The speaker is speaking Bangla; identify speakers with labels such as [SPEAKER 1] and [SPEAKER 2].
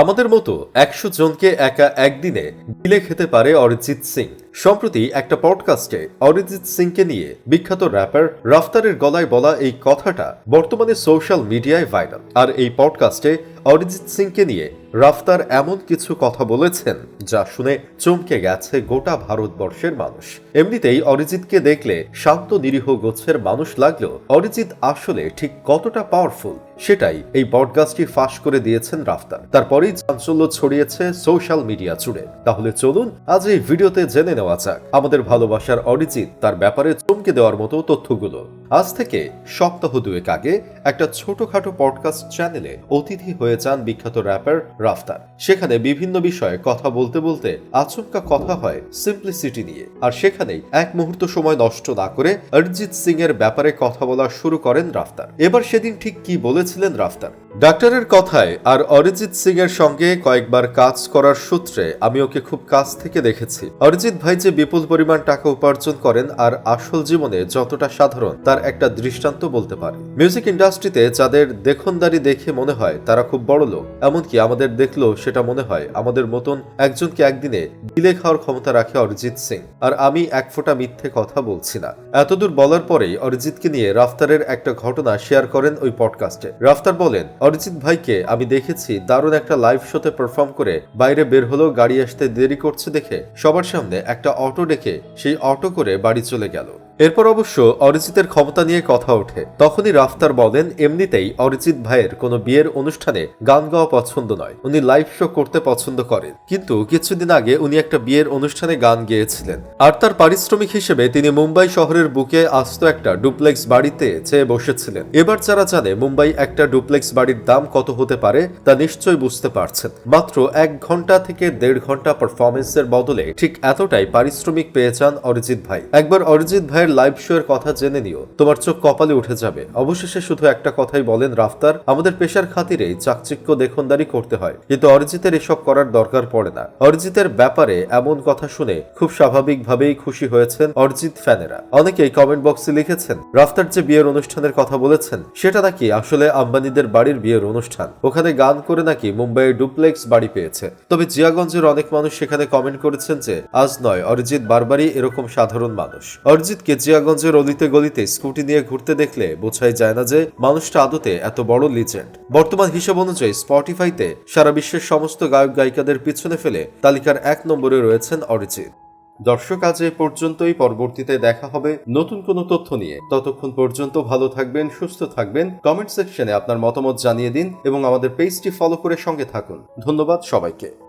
[SPEAKER 1] আমাদের মতো একশো জনকে একা একদিনে গিলে খেতে পারে অরিজিৎ সিং। সম্প্রতি একটা পডকাস্টে অরিজিৎ সিংকে নিয়ে বিখ্যাত র্যাপার রাফতারের গলায় বলা এই কথাটা বর্তমানে সোশ্যাল মিডিয়ায় ভাইরাল। আর এই পডকাস্টে অরিজিৎ সিংকে নিয়ে রাফতার এমন কিছু কথা বলেছেন যা শুনে চমকে গেছে গোটা ভারতবর্ষের মানুষ। এমনিতেই অরিজিৎকে দেখলে শান্ত, নিরীহ, গোছের মানুষ লাগলেও অরিজিৎ আসলে ঠিক কতটা পাওয়ারফুল সেটাই এই পডকাস্টটি ফাঁস করে দিয়েছেন রাফতার। তারপরেই চাঞ্চল্য ছড়িয়েছে সোশ্যাল মিডিয়া জুড়ে। তাহলে চলুন আজ এই ভিডিওতে জেনে নেওয়া যাক। আমাদের ভালোবাসার অরিজিৎ তার ব্যাপারে চমকে দেওয়ার মতো তথ্যগুলো। আজ থেকে সপ্তাহ দুয়েক আগে একটা ছোটখাটো পডকাস্ট চ্যানেলে অতিথি হয়ে যান বিখ্যাত র্যাপার রাফতার। সেখানে বিভিন্ন বিষয়ে কথা বলতে বলতে আচমকা কথা হয় সিম্পলিসিটি নিয়ে। আর সেখানেই এক মুহূর্ত সময় নষ্ট না করে অরিজিৎ সিং এর ব্যাপারে কথা বলা শুরু করেন রাফতার। এবার সেদিন ঠিক কি বলেছিলেন রাফতার? ডাক্তারের কথায় আর অরিজিৎ সিং এর সঙ্গে কয়েকবার কাজ করার সূত্রে আমি ওকে খুব কাছ থেকে দেখেছি। অরিজিৎ ভাই যে বিপুল পরিমাণ টাকা উপার্জন করেন আর আসল জীবনে যতটা সাধারণ, তার একটা দৃষ্টান্ত বলতে পারে। মিউজিক ইন্ডাস্ট্রিতে যাদের দেখনদারি দেখে মনে হয় তারা খুব বড় লোক, এমনকি আমাদের দেখলেও সেটা মনে হয় আমাদের মতন একজনকে একদিনে গিলে খাওয়ার ক্ষমতা রাখে অরিজিৎ সিং। আর আমি এক ফোঁটা মিথ্যে কথা বলছি না। এতদূর বলার পরেই অরিজিৎকে নিয়ে রাফতারের একটা ঘটনা শেয়ার করেন ওই পডকাস্টে। রাফতার বলেন অরিজিৎ ভাইকে আমি দেখেছি দারুণ একটা লাইভ শোতে পারফর্ম করে বাইরে বের হলেও গাড়ি আসতে দেরি করছে দেখে সবার সামনে একটা অটো ডেকে সেই অটো করে বাড়ি চলে গেল। এরপর অবশ্য অরিজিতের ক্ষমতা নিয়ে কথা ওঠে। তখনই রাফতার বলেন, এমনিতেই অরিজিৎ ভাইয়ের কোনো বিয়ের অনুষ্ঠানে গান গাওয়া পছন্দ নয়। উনি লাইভ শো করতে পছন্দ করেন। কিন্তু কিছুদিন আগে উনি একটা বিয়ের অনুষ্ঠানে গান গেয়েছিলেন। আর তার পারিশ্রমিক হিসেবে তিনি মুম্বাই শহরের বুকে আস্ত একটা ডুপ্লেক্স বাড়িতে চেয়ে বসেছিলেন। এবার যারা জানে মুম্বাই একটা ডুপ্লেক্স বাড়ির দাম কত হতে পারে, তা নিশ্চয়ই বুঝতে পারছেন। মাত্র এক ঘণ্টা থেকে দেড় ঘণ্টা পারফরমেন্সের বদলে ঠিক এতটাই পারিশ্রমিক পেয়ে যান অরিজিৎ ভাই। একবার অরিজিৎ ভাইয়ের লাইভ শো এর কথা জেনে নিও। তোমার চোখ কপালে উঠে যাবে। অবশেষে শুধু একটা কথাই বলেন রাফতার, আমাদের পেশার খাতিরেই চাকচিক্য দেখনদারি করতে হয়। কিন্তু অরিজিতের এসব করার দরকার পড়ে না। অরিজিতের ব্যাপারে এমন কথা শুনে খুব স্বাভাবিকভাবেই খুশি হয়েছেন অরিজিৎ ফ্যানেরা। অনেকেই কমেন্ট বক্সে লিখেছেন, রাফতার যে বিয়ের অনুষ্ঠানের কথা বলেছেন, সেটা নাকি আসলে আম্বানিদের বাড়ির বিয়ের অনুষ্ঠান? ওখানে গান করে নাকি মুম্বাইয়ের ডুপ্লেক্স বাড়ি পেয়েছে? তবে জিয়াগঞ্জের অনেক মানুষ সেখানে কমেন্ট করেছেন যে, আজ নয়। অরিজিৎ বারবারই এরকম সাধারণ মানুষ। অরিজিৎকে জিয়াগঞ্জের অলিতে গলিতে স্কুটি নিয়ে ঘুরতে দেখলে বোঝাই যায় না যে মানুষটা আদতে এত বড় লিজেন্ড বর্তমান হিসাব অনুযায়ী স্পটিফাইতে সারা বিশ্বের সমস্ত গায়ক গায়িকাদের পিছনে ফেলে তালিকার এক নম্বরে রয়েছেন অরিজিৎ। দর্শক, আজ এ পর্যন্তই। পরবর্তীতে দেখা হবে নতুন কোনো তথ্য নিয়ে। ততক্ষণ পর্যন্ত ভালো থাকবেন, সুস্থ থাকবেন। কমেন্ট সেকশনে আপনার মতামত জানিয়ে দিন এবং আমাদের পেজটি ফলো করে সঙ্গে থাকুন। ধন্যবাদ সবাইকে।